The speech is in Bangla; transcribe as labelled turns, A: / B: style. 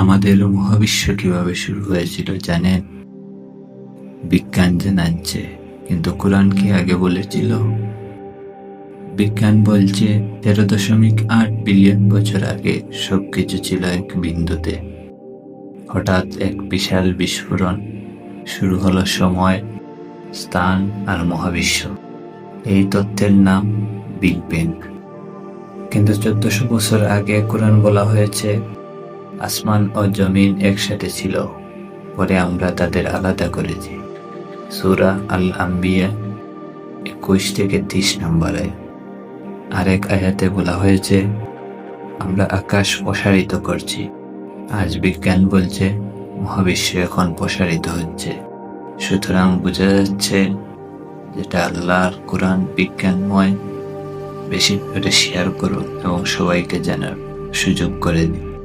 A: আমাদের মহাবিশ্ব কীভাবে শুরু হয়েছিল জানেন? বিজ্ঞান জানাচ্ছে, কিন্তু কোরআন কি আগে বলেছিল? বিজ্ঞান বলছে তেরো দশমিক আট বিলিয়ন বছর আগে সব কিছু ছিল এক বিন্দুতে। হঠাৎ এক বিশাল বিস্ফোরণ শুরু হলো সময়, স্থান আর মহাবিশ্ব। এই তত্ত্বের নাম বিগ ব্যাং কিন্তু চোদ্দশো বছর আগে কোরআন বলা হয়েছে আসমান ও জমিন একসাথে ছিল, পরে আমরা তাদের আলাদা করেছি। সুরা আল আম্বিয়া একুশ থেকে তিরিশ নম্বরে আরেক আয়াতে বলা হয়েছে, আমরা আকাশ প্রসারিত করছি, আজ বিজ্ঞান বলছে মহাবিশ্ব এখন প্রসারিত হচ্ছে। সুতরাং বোঝা যাচ্ছে যেটা আল্লাহর কোরআন বিজ্ঞানময়, বেশি করে শেয়ার করুন এবং সবাইকে জানার সুযোগ করে দিন।